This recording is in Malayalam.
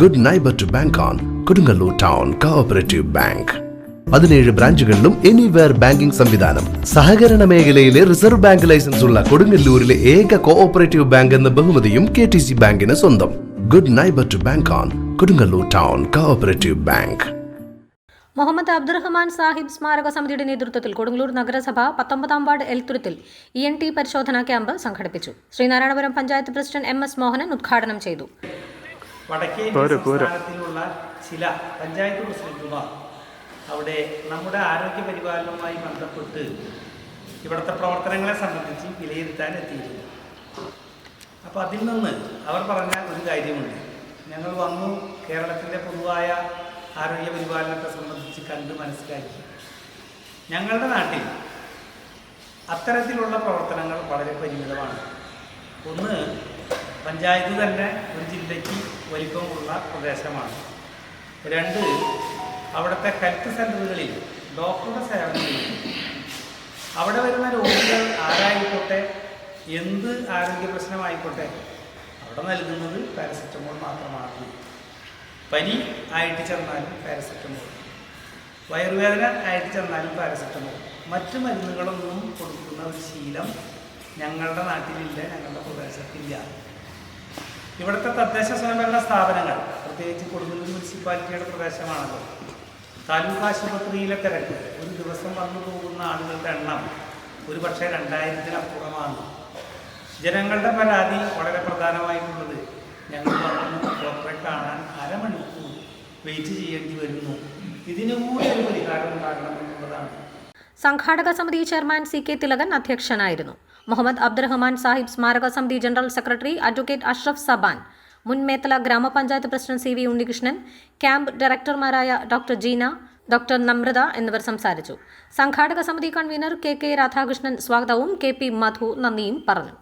Good neighbour to bank on Kodungallur town cooperative bank പതിനേഴ് ബ്രാഞ്ചുകളിലും എനിവെയർ ബാങ്കിംഗ് സംവിധാനം. സഹകരണ മേഖലയിലെ റിസർവ് ബാങ്ക് ലൈസൻസ് ഉള്ള കൊടുങ്ങല്ലൂരിലെ ഏക കോഓപ്പറേറ്റീവ് ബാങ്ക് എന്ന ബഹുമതിയും കെ ടി സി ബാങ്കിന് സ്വന്തം. Good neighbour to bank on Kodungallur town cooperative bank Muhammad Abdurahman Sahib സ്മാരക സമിതിയുടെ നേതൃത്വത്തിൽ കൊടുങ്ങല്ലൂർ നഗരസഭ പത്തൊമ്പതാം വാർഡ് എൽത്തുരുത്തിൽ ഇ എൻ ടി പരിശോധനാ ക്യാമ്പ് സംഘടിപ്പിച്ചു. Sreenarayanapuram panchayat president M S Mohanan ഉദ്ഘാടനം ചെയ്തു. വടക്കേ സംസ്ഥാനത്തിലുള്ള ചില പഞ്ചായത്ത് പ്രസിഡന്റുമാർ അവിടെ നമ്മുടെ ആരോഗ്യ പരിപാലനവുമായി ബന്ധപ്പെട്ട് ഇവിടുത്തെ പ്രവർത്തനങ്ങളെ സംബന്ധിച്ച് വിലയിരുത്താൻ എത്തിയിരുന്നു. അപ്പോൾ അതിൽ നിന്ന് അവർ പറഞ്ഞ ഒരു കാര്യമുണ്ട്. ഞങ്ങൾ വന്നു കേരളത്തിന്റെ പൊതുവായ ആരോഗ്യ പരിപാലനത്തെ സംബന്ധിച്ച് കണ്ട് മനസ്സിലാക്കി. ഞങ്ങളുടെ നാട്ടിൽ അത്തരത്തിലുള്ള പ്രവർത്തനങ്ങൾ വളരെ പരിമിതമാണ്. ഒന്ന് പഞ്ചായത്ത് തന്നെ ഒരു ജില്ലയ്ക്ക് വലിപ്പമുള്ള പ്രദേശമാണ്. രണ്ട് അവിടുത്തെ ഹെൽത്ത് സെന്ററുകളിൽ ഡോക്ടറുടെ സേവനങ്ങളിൽ അവിടെ വരുന്ന രോഗികൾ ആരായിക്കോട്ടെ എന്ത് ആരോഗ്യ പ്രശ്നമായിക്കോട്ടെ അവിടെ നൽകുന്നത് പാരസെറ്റമോൾ മാത്രമാണ്. പനി ആയിട്ട് ചെന്നാലും പാരസെറ്റമോൾ വയറുവേദന ആയിട്ട് ചെന്നാലും പാരസെറ്റമോൾ മറ്റു മരുന്നുകളൊന്നും കൊടുക്കുന്ന ഒരു ശീലം ഞങ്ങളുടെ നാട്ടിലില്ല ഞങ്ങളുടെ പ്രദേശത്തില്ല. ഇവിടുത്തെ തദ്ദേശ സ്വയംഭരണ സ്ഥാപനങ്ങൾ പ്രത്യേകിച്ച് കൊടുങ്ങല്ലൂർ മുനിസിപ്പാലിറ്റിയുടെ പ്രദേശമാണല്ലോ. താലൂക്ക് ആശുപത്രിയിലെ തിരക്ക് ഒരു ദിവസം വന്നു പോകുന്ന ആളുകളുടെ എണ്ണം ഒരു പക്ഷേ രണ്ടായിരത്തിനപ്പുറമാണ്. ജനങ്ങളുടെ പരാതി വളരെ പ്രധാനമായിട്ടുള്ളത് ഞങ്ങൾ വന്നു ഡോക്ടറെ കാണാൻ അരമണിക്കൂർ വെയിറ്റ് ചെയ്യേണ്ടി വരുന്നു. ഇതിനു കൂടി ഒരു പരിഹാരം ഉണ്ടാകണം എന്നുള്ളതാണ്. സംഘാടക സമിതി ചെയർമാൻ സി കെ തിലകൻ അധ്യക്ഷനായിരുന്നു. മുഹമ്മദ് അബ്ദുറഹ്മാൻ സാഹിബ് സ്മാരക സമിതി general secretary advocate Ashraf Saban മുൻ മേത്തല ഗ്രാമപഞ്ചായത്ത് president C V Unnikrishnan camp ഡയറക്ടർമാരായ doctor Jeena doctor Namrata എന്നിവർ സംസാരിച്ചു. സംഘാടക സമിതി കൺവീനർ കെ കെ രാധാകൃഷ്ണൻ സ്വാഗതവും കെ പി മധു നന്ദിയും പറഞ്ഞു.